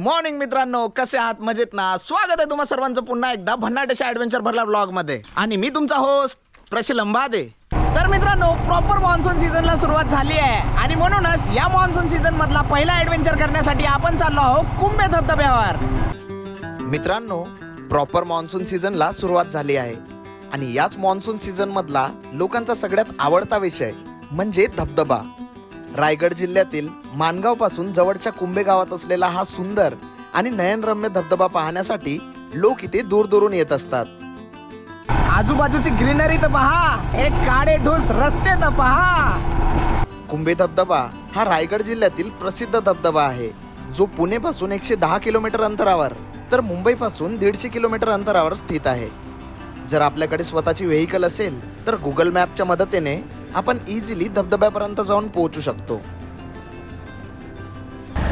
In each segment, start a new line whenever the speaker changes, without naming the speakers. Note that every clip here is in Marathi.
मॉर्निंग मित्रांनो. कसे आहात? मजेत ना? स्वागत आहे तुम्हा सर्वांचं पुन्हा एकदा भन्नाटेच्या ऍडव्हेंचर भरला ब्लॉगमध्ये आणि मी तुमचा होस्ट प्रशिल अंबादे. तर मित्रांनो प्रॉपर मान्सून सीझनला सुरुवात झाली आहे. आणि म्हणूनच या मान्सून सीझन मधला पहिला ऍडव्हेंचर करण्यासाठी आपण चाललो आहोत कुंभे धबधब्यावर.
मित्रांनो प्रॉपर मान्सून सीझनला सुरुवात झाली आहे. आणि याच मान्सून सीझन मधला लोकांचा सगळ्यात आवडता विषय म्हणजे धबधबा. रायगड जिल्ह्यातील मानगावपासून जवळच्या कुंभे गावात असलेला हा सुंदर आणि नयनरम्य धबधबा पाहण्यासाठी लोक इथे दूरदूरून येत असतात.
आजूबाजूची ग्रीनरी तर पहा. एक काळे ढोस रस्ते तर पहा.
कुंभे धबधबा हा रायगड जिल्ह्यातील प्रसिद्ध धबधबा आहे. जो पुणेपासून एकशे दहा किलोमीटर अंतरावर तर मुंबईपासून दीडशे किलोमीटर अंतरावर स्थित आहे. जर आपल्याकडे स्वतःची व्हेकल असेल तर गुगल मॅपच्या मदतीने आपण इझिली धबधब्यापर्यंत जाऊन पोहोचू शकतो.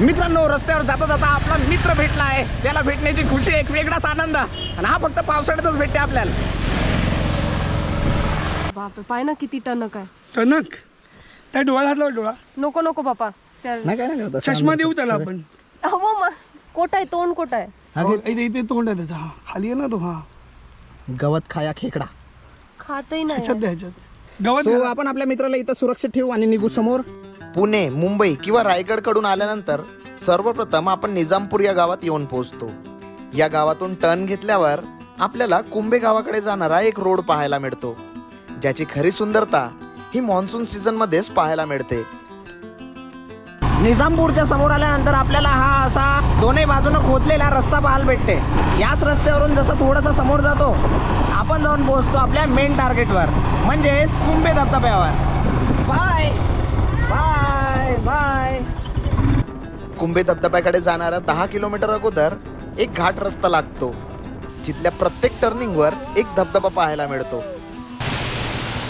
मित्रांनो रस्त्यावर जाता जाता आपला मित्र भेटला आहे त्याला भेटण्याची खुशी एक वेगळाच आनंद. आणि हा फक्त पावसाळ्यातच भेटते आपल्याला.
बापरे पाय ना किती टणक आहे.
टणक? त्या डोळा घातला डोळा.
नको नको बापा. त्या
नाही काय नाही
चष्मा देऊ त्याला आपण.
हो मा कोट आहे तोंड कोट आहे.
हो, इथे इथे तोंड आहे त्याचा हा. खाली आहे ना तो हा.
गवत खाया खेकडा.
खातही
ह्याच्यात
नाही
द्या ह्याच्यात. गवत
सो. आपण आपल्या मित्राला इथं सुरक्षित ठेवू आणि निघू समोर.
पुणे मुंबई किंवा रायगडकडून आल्यानंतर सर्वप्रथम आपण निजामपूर या गावात येऊन पोहोचतो. या गावातून टर्न घेतल्यावर आपल्याला कुंभे गावाकडे जाणारा एक रोड पाहायला मिळतो. ज्याची खरी सुंदरता ही मान्सून सीझन मध्येच पाहायला मिळते.
निजामपूरच्या समोर आल्यानंतर आपल्याला हा असा दोन्ही बाजूनं खोदलेला रस्ता पाहायला भेटते. याच रस्त्यावरून जसं थोडंसं समोर जातो आपण जाऊन पोहोचतो आपल्या मेन टार्गेटवर म्हणजेच कुंभे धबधब्यावर. बाय बाय बाय
कुंभे धबधब्याकडे जाणारा दहा किलोमीटर अगोदर एक घाट रस्ता लागतो. जिथल्या प्रत्येक टर्निंगवर एक धबधबा पाहायला मिळतो.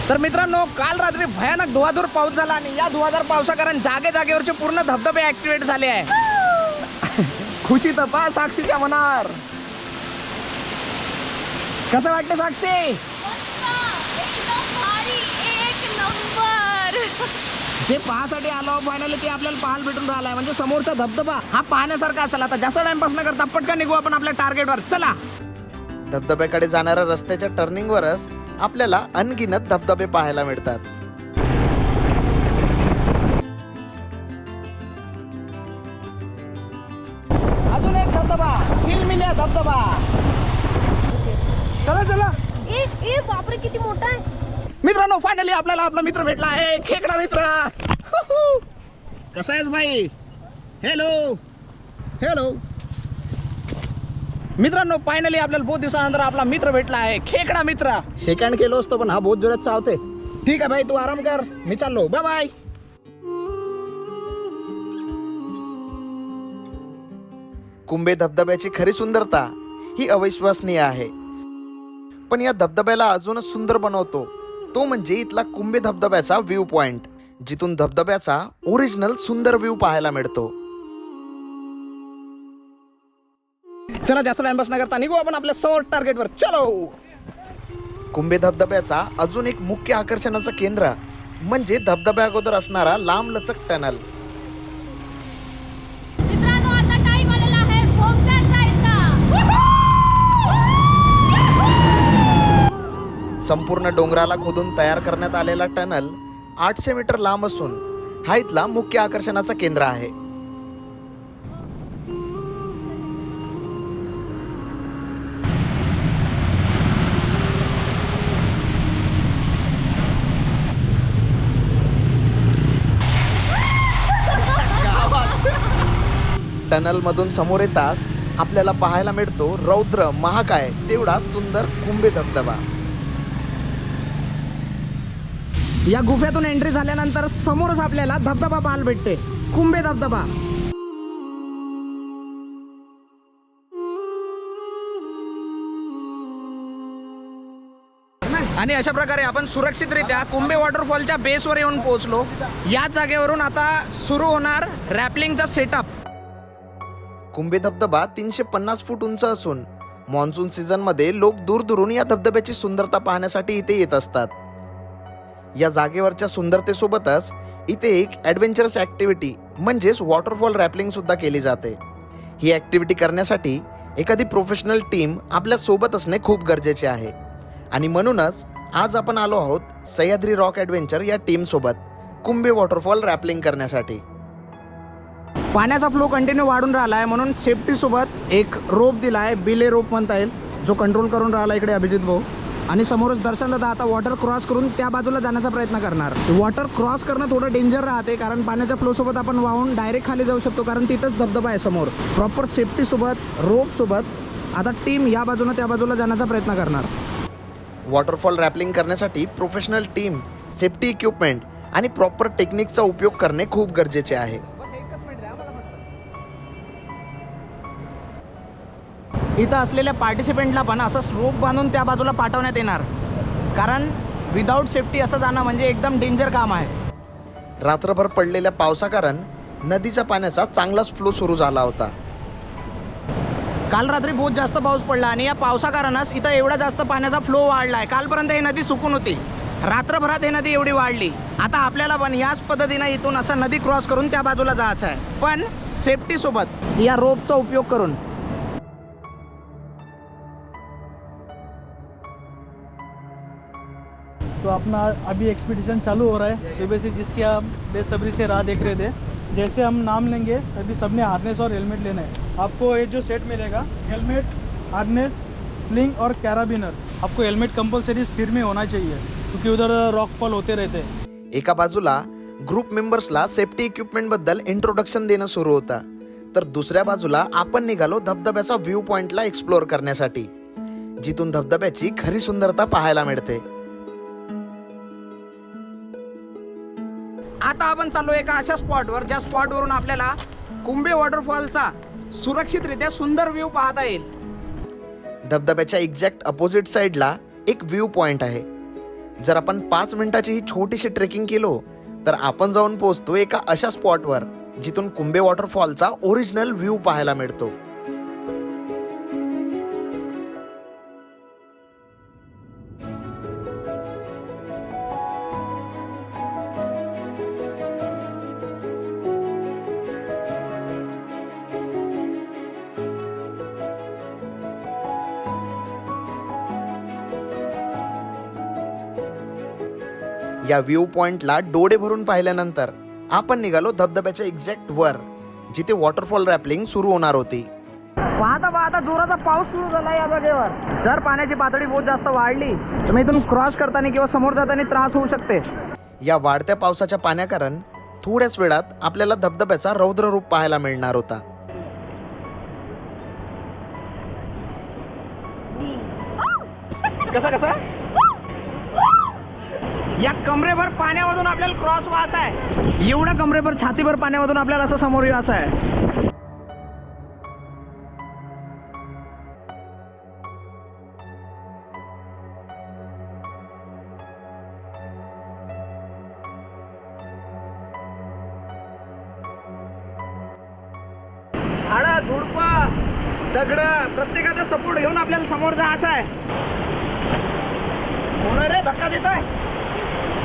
तर मित्रांनो काल रात्री भयानक धुवाधूर पाऊस झाला आणि या धुवाधार पावसाकारण जागे जागेवरचे पूर्ण धबधबे ऍक्टिव्हेट झाले आहे. खुशी तपा साक्षीच्या मनावर. कसं वाटतं साक्षी? जे पाहासाठी आलो फायनली ते आपल्याला पाहायला भेटून राहिलाय. म्हणजे समोरचा धबधबा हा पाहण्यासारखा असेल. आता जास्त टाइमपास न करता पटकन निघू आपण आपल्या टार्गेटवर चला.
धबधब्याकडे जाणाऱ्या रस्त्याच्या टर्निंगवरच आपल्याला अनगिनत धबधबे पाहायला मिळतात.
अजून एक धबधबा चिलमिल्या धबधबा.
चला चला.
ए ए बापरे किती मोठा आहे.
मित्रांनो फायनली आपल्याला आपला मित्र भेटला आहे. खेकडा मित्र. कसा आहेस भाई? हॅलो हॅलो मित्रांनो फायनली आपल्याला बहुत दिवसानंतर आपला मित्र भेटला आहे. खेकडा मित्र. सेकंड केलो असतो पण हा बहुत जोरात चावते ठीक आहे भाई तू आराम कर. मी चाललो. बाय बाय
कुंभे धबधब्याची खरी सुंदरता ही अविश्वसनीय आहे. पण या धबधब्याला अजूनच सुंदर बनवतो. तो म्हणजे इथला कुंभे धबधब्याचा व्ह्यू पॉइंट जिथून धबधब्याचा ओरिजिनल सुंदर व्ह्यू पाहायला मिळतो.
चला जास्त टाइमपास न करता. निघू आपण आपल्यासमोर टार्गेटवर चलो!
कुंभे धबधब्याचा अजून एक मुख्य आकर्षणाचं केंद्र म्हणजे धबधब्या अगोदर असणारा लांब लचक टनल.
मित्रांनो आता टाइम आलेला आहे. बोगद्यात जायचा.
संपूर्ण डोंगराला खोदून तयार करण्यात आलेला टनल आठशे मीटर लांब असून हा इथला मुख्य आकर्षणाचा केंद्र आहे. टनल मधून समोर येताच आपल्याला पाहायला मिळतो रौद्र महाकाय तेवढा सुंदर कुंभे धबधबा.
या गुफेतून एंट्री झाल्यानंतर समोरच आपल्याला धबधबा पाहायला भेटते कुंभे धबधबा. आणि अशा प्रकारे आपण सुरक्षितरित्या कुंभे वॉटरफॉलच्या बेसवर येऊन पोहोचलो. या जागेवरून आता सुरू होणार रॅपलिंगचा सेटअप
कुंभे धबधबा तीनशे पन्नास फूट उंच असून मान्सून सीझनमध्ये लोक दूरदूरून या धबधब्याची सुंदरता पाहण्यासाठी इथे येत असतात. या जागेवरच्या सुंदरतेसोबतच इथे एक ॲडव्हेंचरस ॲक्टिव्हिटी म्हणजेच वॉटरफॉल रॅपलिंग सुद्धा केली जाते. ही ॲक्टिव्हिटी करण्यासाठी एखादी प्रोफेशनल टीम आपल्यासोबत असणे खूप गरजेचे आहे. आणि म्हणूनच आज आपण आलो आहोत सह्याद्री रॉक ॲडव्हेंचर या टीमसोबत कुंभे वॉटरफॉल रॅपलिंग करण्यासाठी.
पाण्याचा फ्लो कंटिन्यू वाढून राहिला आहे म्हणून सेफ्टीसोबत एक रोप दिला आहे बिले रोप म्हणता येईल जो कंट्रोल करून राहिला इकडे अभिजित भाऊ. आणि समोरच दर्शन दादा आता वॉटर क्रॉस करून त्या बाजूला जाण्याचा प्रयत्न करणार. वॉटर क्रॉस करणं थोडं डेंजर राहते कारण पाण्याच्या फ्लोसोबत आपण वाहून डायरेक्ट खाली जाऊ शकतो कारण तिथंच धबधबा आहे समोर. प्रॉपर सेफ्टीसोबत रोपसोबत आता टीम या बाजूनं त्या बाजूला जाण्याचा प्रयत्न करणार.
वॉटरफॉल रॅपलिंग करण्यासाठी प्रोफेशनल टीम सेफ्टी इक्विपमेंट आणि प्रॉपर टेक्निकचा उपयोग करणे खूप गरजेचे आहे.
इथं असलेल्या पार्टिसिपेंटला पण असं रोप बांधून त्या बाजूला पाठवण्यात येणार. कारण विदाऊट सेफ्टी असं जाणं म्हणजे एकदम डेंजर काम आहे.
रात्रभर पडलेल्या पावसाकारण नदीच्या पाण्याचा चांगलाच फ्लो सुरू झाला होता.
काल रात्री बहुत जास्त पाऊस पडला आणि या पावसाकारणच इथं एवढा जास्त पाण्याचा फ्लो वाढला आहे कालपर्यंत ही नदी सुकून होती. रात्रभरात ही नदी एवढी वाढली. आता आपल्याला पण याच पद्धतीनं इथून असं नदी क्रॉस करून त्या बाजूला जायचं आहे पण सेफ्टी सोबत या रोपचा उपयोग करून
तो अपना अभी एक्सपीडिशन चालू हो रहा है। सुबह से जिसकी आप बेसब्री से राह देख रहे थे जैसे हम नाम लेंगे तभी सबने हार्नेस और हेलमेट लेना है। आपको ये जो सेट मिलेगा हेलमेट हार्नेस स्लिंग और कैराबिनर आपको हेलमेट कंपलसरी सिर में होना चाहिए क्योंकि उधर रॉक फॉल होते रहते हैं।
एका बाजूला ग्रुप मेंबर्सला सेफ्टी इक्विपमेंटबद्दल इंट्रोडक्शन देणं सुरू होता. तर दुसऱ्या बाजूला आपण निघालो धबधब्याचा व्ह्यू पॉइंटला एक्सप्लोअर करण्यासाठी जिथून धबधब्याची खरी सुंदरता पाहायला मिळते.
आता आपण चाललो एका अशा स्पॉटवर ज्या स्पॉटवरून आपल्याला कुंभे वॉटरफॉलचा सुरक्षितरित्या सुंदर व्ह्यू पाहता येईल.
धबधब्याच्या एक्झॅक्ट अपोजिट साईडला एक व्ह्यू पॉइंट आहे. जर आपण पाच मिनिटाची ही छोटीशी ट्रेकिंग केलो तर आपण जाऊन पोहोचतो एका अशा स्पॉटवर जिथून कुंभे वॉटरफॉलचा ओरिजिनल व्ह्यू पाहायला मिळतो. या व्ह्यू पॉइंटला डोळे भरून पाहिल्यानंतर आपण निघालो धबधब्याच्या एक्झॅक्ट वर जिथे वॉटरफॉल रॅपलिंग सुरू होणार होती.
पाहता पाहता जोराचा पाऊस सुरू झाला या जागेवर. जर पाण्याची पातळी बहुत जास्त वाढली तर मग इथून क्रॉस करताना किंवा समोर जाताना त्रास होऊ शकते.
या वाढत्या पावसाच्या पाण्याकारण थोड्याच वेळात आपल्याला धबधब्याचा रौद्र रूप पाहायला मिळणार होता.
कसं कसं? या कमरेभर पाण्यामधून आपल्याला क्रॉस व्हायचा आहे. एवढ्या कमरेभर छातीभर पाण्यामधून आपल्याला असं समोर यायचं आहे. झाडं झुडपं दगड प्रत्येकाचा सपोर्ट घेऊन आपल्याला समोर जायचं आहे. कोण रे? धक्का देतोय?
आहे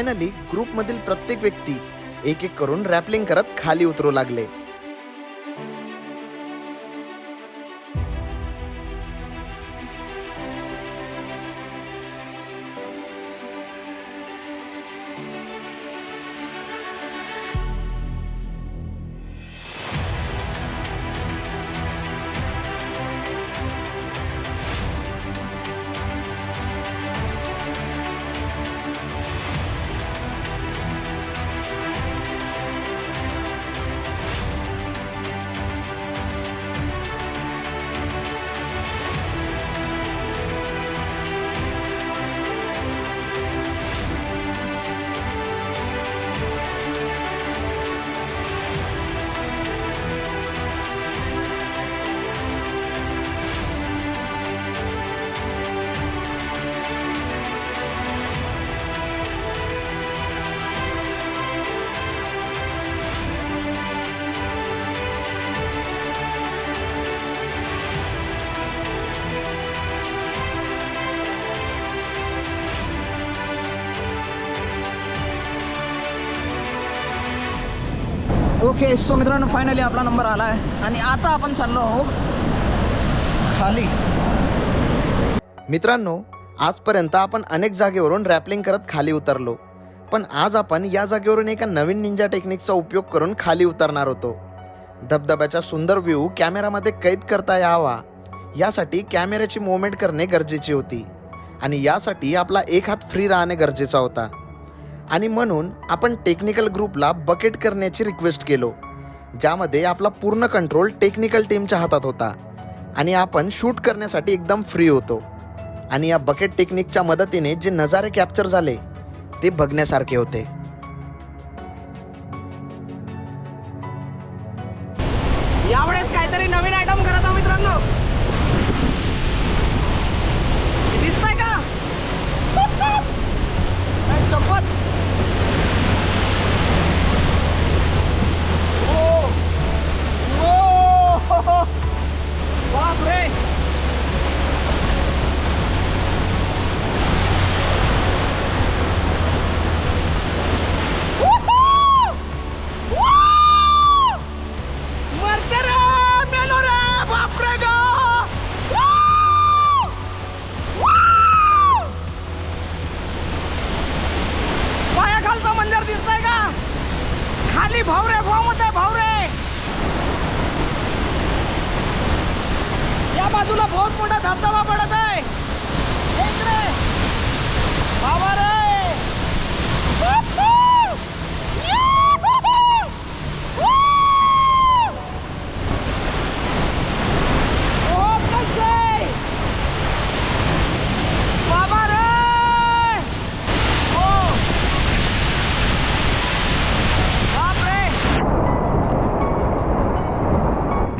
फायनली ग्रुपमधील प्रत्येक व्यक्ती एक एक करून रॅपलिंग करत खाली उतरू लागले.
ओके सो मित्रांनो फायनली आपला नंबर आला आहे आणि आता आपण चाललो आहोत खाली.
मित्रांनो आजपर्यंत आपण अनेक जागेवरून रॅपलिंग करत खाली उतरलो. पण आज आपण या जागेवरून एका नवीन निंजा टेक्निकचा उपयोग करून खाली उतरणार होतो. धबधब्याचा सुंदर व्ह्यू कॅमेरामध्ये कैद करता यावा. यासाठी कॅमेऱ्याची मुवमेंट करणे गरजेची होती. आणि यासाठी आपला एक हात फ्री राहणे गरजेचा होता. आणि म्हणून आपण टेक्निकल ग्रुपला बकेट करण्याची रिक्वेस्ट केलो ज्यामध्ये आपला पूर्ण कंट्रोल टेक्निकल टीमच्या हातात होता आणि आपण शूट करण्यासाठी एकदम फ्री होतो. आणि या बकेट टेक्निकच्या मदतीने जे नजारे कॅप्चर झाले ते बघण्यासारखे होते.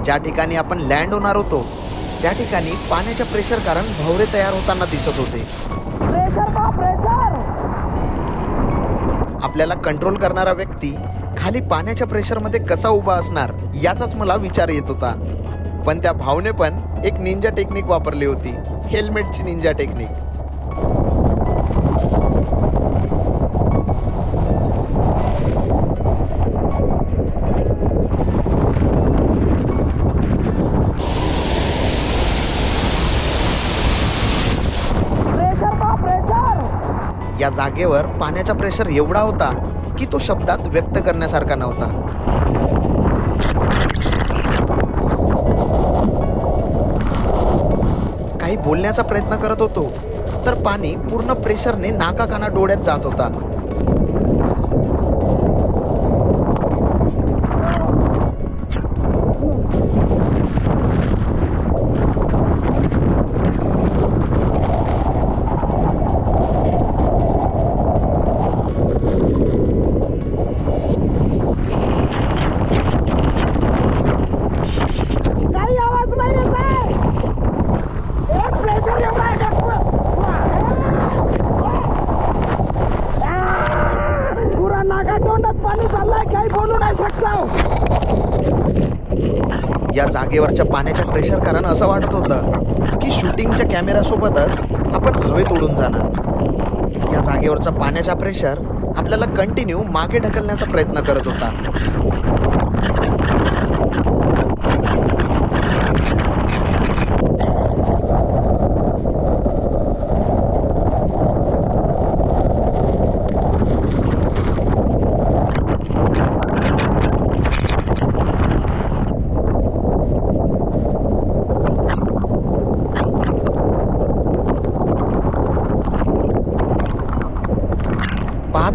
ज्या ठिकाणी आपण लँड होणार होतो त्या ठिकाणी पाण्याच्या प्रेशर कारण भवरे तयार होताना दिसत होते. आपल्याला कंट्रोल करणारा व्यक्ती खाली पाण्याच्या प्रेशरमध्ये कसा उभा असणार याचाच मला विचार येत होता. पण त्या भावने पण एक निंजा टेक्निक वापरली होती हेल्मेटची निंजा टेक्निक या जागेवर पाण्याचा प्रेशर एवढा होता की तो शब्दात व्यक्त करण्यासारखा नव्हता. काही बोलण्याचा प्रयत्न करत होतो तर पाणी पूर्ण प्रेशरने नाका काना डोळ्यात जात होता
काही आवाज नाही येत आहे एक प्रेशर एवढा आहे का? पुरा नाका तोंडात पाणी चाललंय काही बोलू नाही शकतो
या जागेवरच्या पाण्याच्या प्रेशर कारण असं वाटत होतं की शूटिंगच्या कॅमेऱ्यासोबतच आपण हवेत उडून जाणार. या जागेवरचा पाण्याचा प्रेशर आपल्याला कंटिन्यू मागे ढकलण्याचा प्रयत्न करत होता.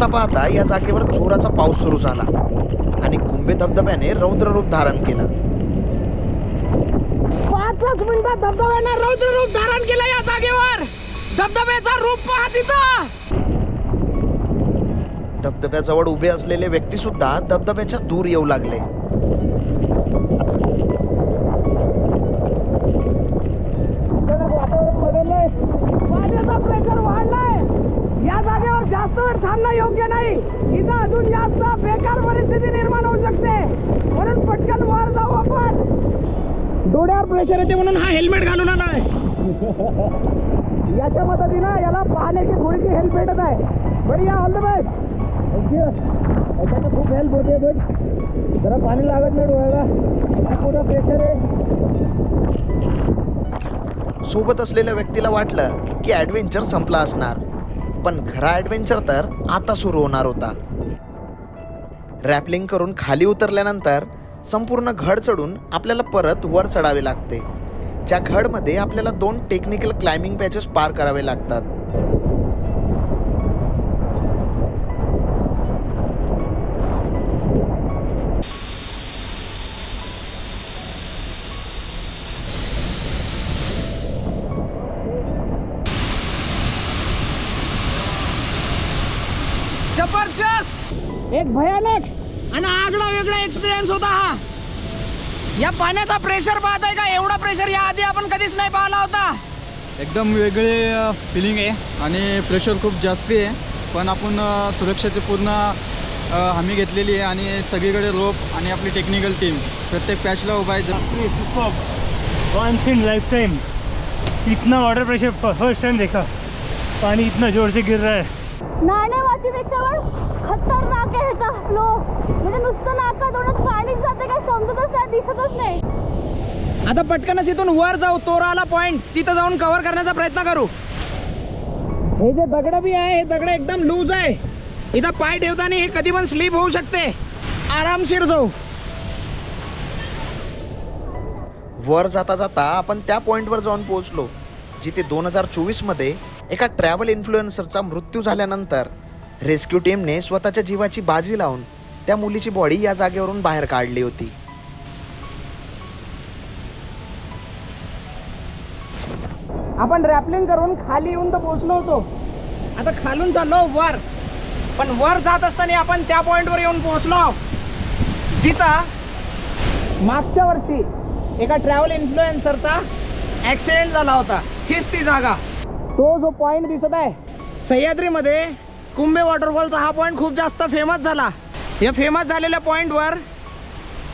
पाहता पाहता या जागेवर जोराचा पाऊस सुरू झाला आणि कुंभे धबधब्याने रौद्र रूप धारण केलं.
पाचच मिनिटात धबधब्यानं रौद्र रूप धारण केलं या जागेवर. धबधब्याचा रूप पहा तिथं.
धबधब्याजवळ उभे असलेले व्यक्ती सुद्धा धबधब्याच्या दूर येऊ लागले
वातावरण बदललंय पाण्याचा प्रेशर वाढलाय या जागेवर जास्त वेळ थांबणं योग्य नाही इथं अजून जास्त बेकार परिस्थिती निर्माण होऊ शकते म्हणून पटकन वर जाऊ आपण डोळ्यावर प्रेशर येते म्हणून हा हेल्मेट घालून आलाय याच्या मदतीनं याला पाहण्याची थोडीशी हेल्प भेटत आहे. बढिया all the best thank you खूप हेल्प होते बट
जरा पाणी लागत नाही डोळ्याला. पुढं प्रेशर आहे.
सोबत असलेल्या व्यक्तीला वाटलं की ॲडव्हेंचर संपला असणार. पण खरा ॲडव्हेंचर तर आता सुरू होणार होता. रॅपलिंग करून खाली उतरल्यानंतर संपूर्ण घड चढून आपल्याला परत वर चढावे लागते. ज्या घडमध्ये आपल्याला दोन टेक्निकल क्लाइम्बिंग पॅचेस पार करावे लागतात.
एक्सपिरियन्स होता हा. या पाण्याचा प्रेशर पाहताय का? एवढा प्रेशर या आधी आपण कधीच नाही पाहिला होता.
एकदम वेगळे फिलिंग आहे आणि प्रेशर खूप जास्त आहे. पण आपण सुरक्षेची पूर्ण हमी घेतलेली आहे आणि सगळीकडे रोप आणि आपली टेक्निकल टीम प्रत्येक पॅचला उभा आहे.
इन लाइफ टाइम इतना वाटर प्रेशर फर्स्ट टाइम देखा. पानी इतना जोर से गिर रहा है.
नाणेवातीपेक्षा पण खतरनाक आहे ह्याचा फ्लो म्हणजे नुसतं पाणीच जाते काय? समजतच नाही दिसतच नाही.
आता पटकनच इथून वर जाऊ. तोराला पॉइंट तिथं जाऊन कव्हर करण्याचा प्रयत्न करू. हे जे दगड बी आहे हे दगड एकदम लूज आहे. इथं पाय ठेवताना हे कधी पण स्लिप होऊ शकते. आरामशीर जाऊ.
वर जाता जाता आपण त्या पॉईंटवर जाऊन पोहोचलो जिथे दोन हजार चोवीसमध्ये एका ट्रॅव्हल इन्फ्लुएन्सरचा मृत्यू झाल्यानंतर रेस्क्यू टीमने स्वतःच्या जीवाची बाजी लावून त्या मुलीची बॉडी या जागेवरून बाहेर काढली होती.
आपण रॅपलिंग करून खाली येऊन तर पोहोचलो होतो. आता खालून चाललो वर. पण वर जात असताना आपण त्या पॉइंटवर येऊन पोहोचलो. जिथं मागच्या वर्षी एका ट्रॅव्हल इन्फ्लुएन्सरचा ॲक्सिडेंट झाला होता. हीच ती जागा. तो जो पॉइंट दिसत आहे सह्याद्रीमध्ये कुंभे वॉटरफॉलचा हा पॉईंट खूप जास्त फेमस झाला. या फेमस झालेल्या पॉईंटवर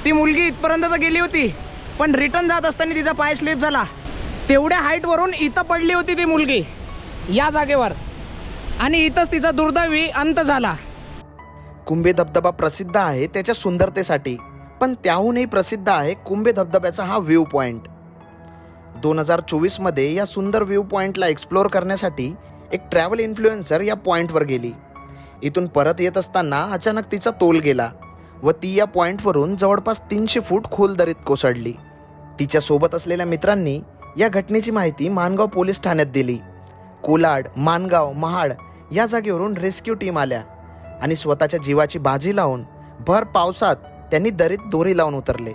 ती मुलगी इथपर्यंत तर गेली होती पण रिटर्न जात असताना तिचा पाय स्लिप झाला. तेवढ्या हाईटवरून इथं पडली होती ती मुलगी या जागेवर. आणि इथंच तिचा दुर्दैवी अंत झाला.
कुंभे धबधबा प्रसिद्ध आहे त्याच्या सुंदरतेसाठी पण त्याहूनही प्रसिद्ध आहे कुंभे धबधब्याचा हा व्ह्यू पॉइंट दोन हजार चोवीसमध्ये या सुंदर व्ह्यू पॉईंटला एक्सप्लोअर करण्यासाठी एक ट्रॅव्हल इन्फ्लुएन्सर या पॉईंटवर गेली. इथून परत येत असताना अचानक तिचा तोल गेला व ती या पॉईंटवरून जवळपास तीनशे फूट खोल दरीत कोसळली. तिच्या सोबत असलेल्या मित्रांनी या घटनेची माहिती मानगाव पोलीस ठाण्यात दिली. कोलाड मानगाव महाड या जागेवरून रेस्क्यू टीम आल्या आणि स्वतःच्या जीवाची बाजी लावून भर पावसात त्यांनी दरीत दोरी लावून उतरले.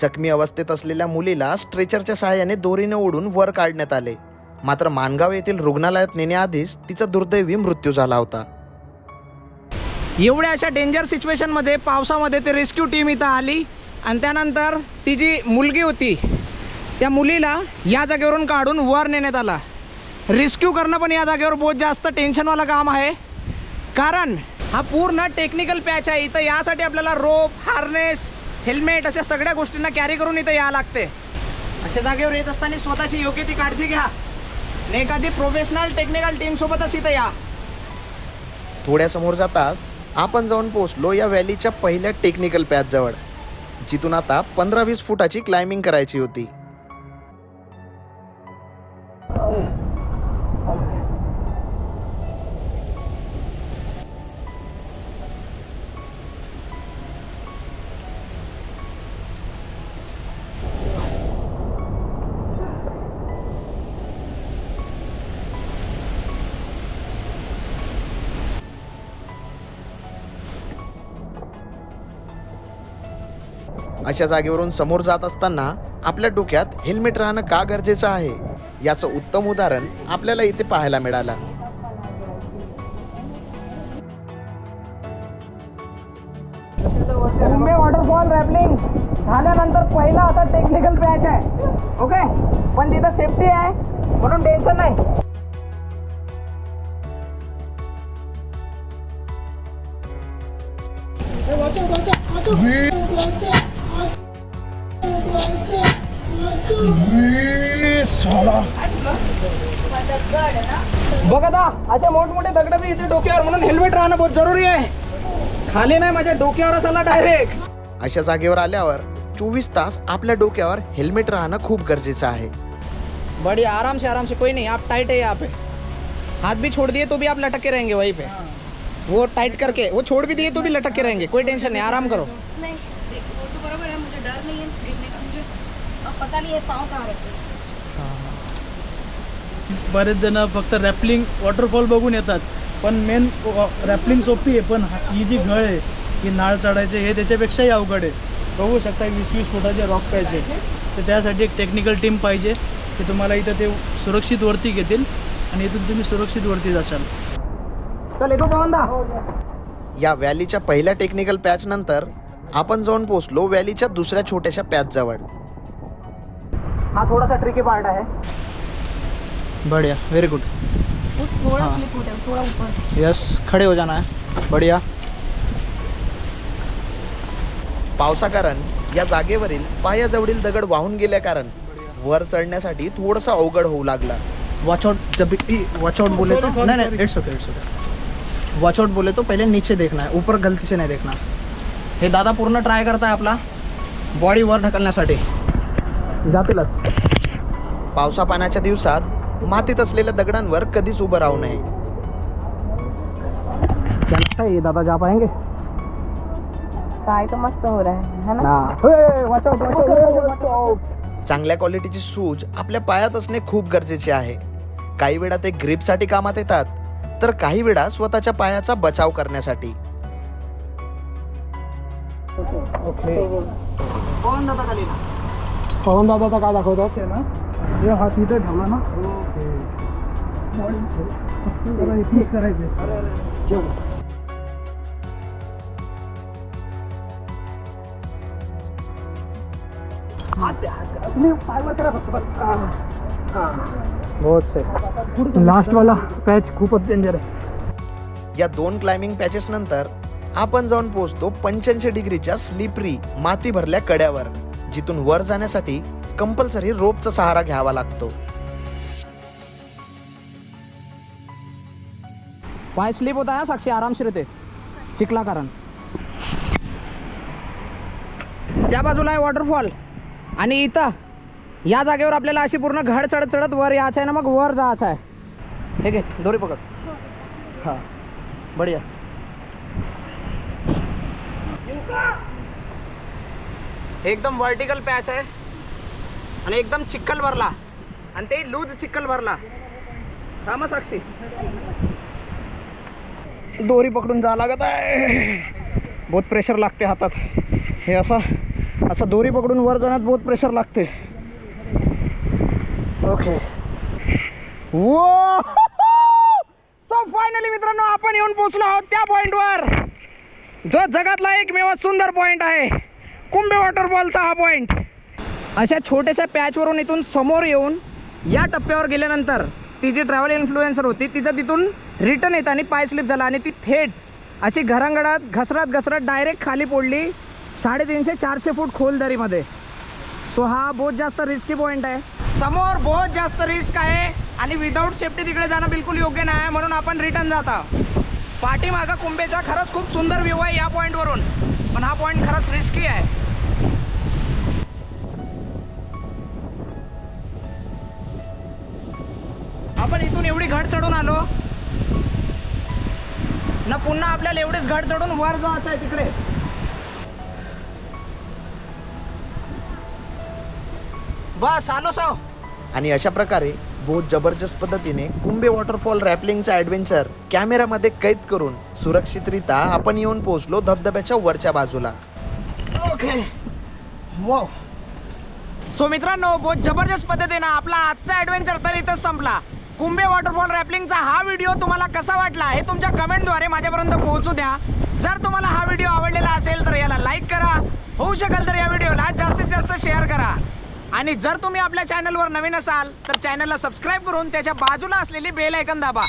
जखमी अवस्थेत असलेल्या मुलीला स्ट्रेचरच्या सहाय्याने दोरीने ओढून वर काढण्यात आले. मात्र मानगाव येथील रुग्णालयात नेण्याआधीच तिचा दुर्दैवी मृत्यू झाला होता.
एवढ्या अशा डेंजर सिच्युएशनमध्ये पावसामध्ये ते रेस्क्यू टीम इथं आली आणि त्यानंतर ती जी मुलगी होती त्या मुलीला या जागेवरून काढून वर नेण्यात आला. रेस्क्यू करणं पण या जागेवर बहुत जास्त टेन्शनवालं काम आहे. कारण हा पूर्ण टेक्निकल पॅच आहे. इथं यासाठी आपल्याला रोप हार्नेस हेल्मेट अशा सगळ्या गोष्टींना कॅरी करून इथं या लागते. अशा जागेवर येत असताना स्वतःची योग्य ती काळजी घ्या. आणि एखादी प्रोफेशनल टेक्निकल टीमसोबतच इथं या.
थोड्या समोर जाताच आपण जाऊन पोहोचलो या व्हॅलीच्या पहिल्या टेक्निकल पॅच जवळ जिथून आता पंधरा वीस फुटाची क्लाइम्बिंग करायची होती. अशा जागेवरून समोर जात असताना आपल्या डोक्यात हेल्मेट राहणं का गरजेचं आहे? याचं उत्तम उदाहरण आपल्याला इथे पाहायला मिळालं.
कुंभे वॉटरफॉल रॅपलिंग झाल्यानंतर पहिला आता टेक्निकल पॅच आहे. ओके पण तिथं सेफ्टी आहे म्हणून टेन्शन नाही. म्हणून हेल्मेट राहणं बहुत जरुरी आहे. खाली नाही माझ्या डोक्यावरच आला डायरेक्ट
अशा जागेवर आल्यावर चोवीस तास आपल्या डोक्यावर हेल्मेट राहणं खूप गरजेचं आहे.
बढ़िया आराम से आराम से कोई नहीं आप टाइट है यहाँ पे. हाथ भी छोड़ दिए तो भी आप लटक के रहेंगे वहीं पे. वो टाइट करके वो छोड़ भी दिए तो भी लटक के रहेंगे कोई टेंशन नहीं आराम करो.
नहीं देखो वो तो बराबर है मुझे डर नहीं है गिरने का मुझे अब पता नहीं है पाँव कहाँ रखे
बरेच जण फक्त रॅपलिंग वॉटरफॉल बघून येतात. पण मेन रॅपलिंग सोपी आहे पण हा- ही जी घळ आहे ही नाळ चढायचे हे त्याच्यापेक्षाही अवघड आहे. बघू शकता वीस वीस फुटाचे रॉक पाहिजे. तर त्यासाठी एक टेक्निकल टीम पाहिजे की तुम्हाला इथं ते सुरक्षित वरती घेतील आणि इथून तुम्ही सुरक्षित वरती जाशाल.
चल येतो
या व्हॅलीच्या पहिल्या टेक्निकल पॅच नंतर आपण जाऊन पोहोचलो व्हॅलीच्या दुसऱ्या छोट्याशा पॅच जवळ.
हाँ थोड़ा सा ट्रिकी पार्ट है बढ़िया वेरी गुड
वो थोड़ा स्लिप होता है थोड़ा ऊपर।
यस खड़े हो जाना है। बढ़िया।
पावसाकारण या जागेवरील पायाजवळील दगड वाहून गेल्या कारण वर चढण्यासाठी थोडंसं अवघड होऊ लागला.
वॉच आउट जब वॉच आउट बोले तो नहीं नहीं. It's okay it's okay watch out बोले तो पहले नीचे देखना है ऊपर गलती से नहीं देखना. हे दादा पूर्ण ट्राय करताय आपला. बॉडी वर ढकलण्यासाठी. जातीलच.
पावसा पाण्याच्या दिवसात मातीत असलेल्या दगडांवर कधीच उभं राहू नये.
क्या लगता है ये दादा जा पाएंगे
तो मस्त हो रहा है है ना?
ना. वॉच आउट वॉच आउट
चांगल्या क्वालिटीची शूज आपल्या पायात असणे खूप गरजेचे आहे. काही वेळा ते ग्रिपसाठी कामात येतात तर काही वेळा स्वतःच्या पायाचा बचाव करण्यासाठी.
ओके पवन दादा खाली ना
पवन दादाचा काय दाखवतात? ना हे हात इथं ठेवला ना.
बहुत से
लास्ट वाला पॅच खूपच डेंजर आहे.
या दोन क्लाइम्बिंग पॅचेस नंतर आपण जाऊन पोहोचतो पंच्याऐंशी डिग्रीच्या स्लिपरी माती भरल्या कड्यावर जिथून वर जाण्यासाठी कंपल्सरी रोपचा सहारा घ्यावा लागतो.
पाय स्लिप होता है साक्षी आरामशीर येते चिखला कारण। त्या बाजूला आहे वॉटरफॉल आणि इथं या जागेवर आपल्याला अशी पूर्ण घड चढत चढत वर यायचं आहे ना मग वर जायचं आहे. ठीक आहे दोरी पकड. हां. बढिया. एकदम वर्टिकल पॅच आहे. आणि एकदम चिखल भरला. आणि ते लूज चिखल भरला. थांबा साक्षी. दोरी पकडून जा लागत आहे. बहुत प्रेशर लागते हातात. हे असं असं दोरी पकडून वर जाण्यात बहुत प्रेशर लागते. ओके वो सो फायनली मित्रांनो आपण येऊन पोहोचलो आहोत त्या पॉईंटवर जो जगातला एकमेव सुंदर पॉईंट आहे. कुंभे वॉटरफॉलचा हा पॉईंट अशा छोट्याशा पॅचवरून इथून समोर येऊन या टप्प्यावर गेल्यानंतर ती जी ट्रॅव्हल इन्फ्लुएन्सर होती तिचं तिथून रिटर्न येताना पाय स्लिप झाला आणि ती थेट अशी घरांगडात घसरत घसरत डायरेक्ट खाली पडली साडेतीनशे चारशे फूट खोल दरीमध्ये सो हा बहुत जास्त रिस्की पॉईंट आहे. समोर बहुत जास्त रिस्क आहे आणि विदाऊट सेफ्टी तिकडे जाणं बिलकुल योग्य नाही आहे म्हणून आपण रिटर्न जाता. पाठीमागं कुंभेचा खरंच खूप सुंदर व्ह्यू आहे या पॉईंटवरून पण हा पॉईंट खरंच रिस्की आहे. आपण इथून एवढी घट चढून आलो. ना पुन्हा आपल्याला एवढीच घड चढून वर जायचं आहे तिकडे. बस आलो सो
आणि अशा प्रकारे बहुत जबरदस्त पद्धतीने कुंभे वॉटरफॉल रॅपलिंगचा ॲडव्हेंचर कॅमेरामध्ये कैद करून सुरक्षितरित्या आपण येऊन पोहोचलो धबधब्याच्या वरच्या बाजूला.
ओके. वो सो मित्रांनो बहुत जबरदस्त पद्धतीनं आपला आजचा ॲडव्हेंचर तर इथंच संपला. कुंभे वॉटरफॉल रॅपलिंगचा हा व्हिडिओ तुम्हाला कसा वाटला हे तुमच्या कमेंटद्वारे माझ्यापर्यंत पोहोचू द्या. जर तुम्हाला हा व्हिडिओ आवडलेला असेल तर याला लाईक करा. होऊ शकेल तर या व्हिडिओला जास्तीत जास्त शेअर करा. आणि जर तुम्ही आपल्या चॅनलवर नवीन असाल तर चॅनलला सबस्क्राईब करून त्याच्या बाजूला असलेली बेल ऐकन दाबा.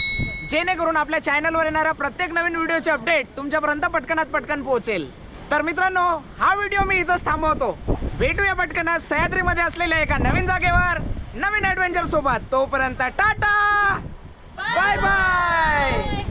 जेणेकरून आपल्या चॅनलवर येणारा प्रत्येक नवीन व्हिडिओचे अपडेट तुमच्यापर्यंत पटकनात पटकन पोहोचेल. तर मित्रांनो हा व्हिडिओ मी इथंच थांबवतो. भेटूया पटकन सह्याद्रीमध्ये असलेल्या एका नवीन जागेवर नवीन ॲडव्हेंचर सोबत. तोपर्यंत टाटा! Bye bye